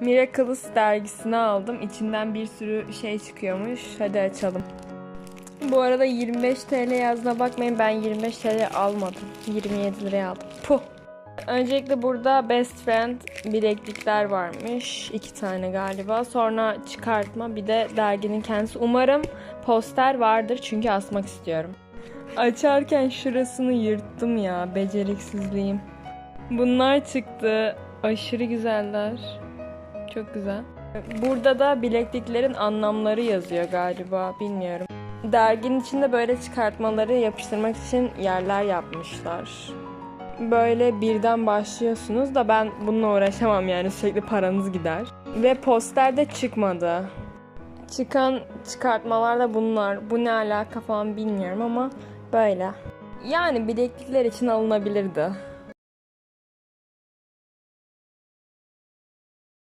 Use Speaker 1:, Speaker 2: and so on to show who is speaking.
Speaker 1: Miraculous dergisini aldım. İçinden bir sürü şey çıkıyormuş. Hadi açalım. Bu arada 25 TL yazdığına bakmayın ben 25 TL almadım. 27 liraya aldım. Puh. Öncelikle burada Best Friend bileklikler varmış. iki tane galiba. Sonra çıkartma bir de derginin kendisi. Umarım poster vardır çünkü asmak istiyorum. Açarken şurasını yırttım ya. Beceriksizliğim. Bunlar çıktı. Aşırı güzeller. Çok güzel. Burada da bilekliklerin anlamları yazıyor galiba. Bilmiyorum. Derginin içinde böyle çıkartmaları yapıştırmak için yerler yapmışlar. Böyle birden başlıyorsunuz da ben bununla uğraşamam yani sürekli paranız gider. Ve poster de çıkmadı. Çıkan çıkartmalar da bunlar. Bu ne alaka falan bilmiyorum ama böyle. Yani bileklikler için alınabilirdi.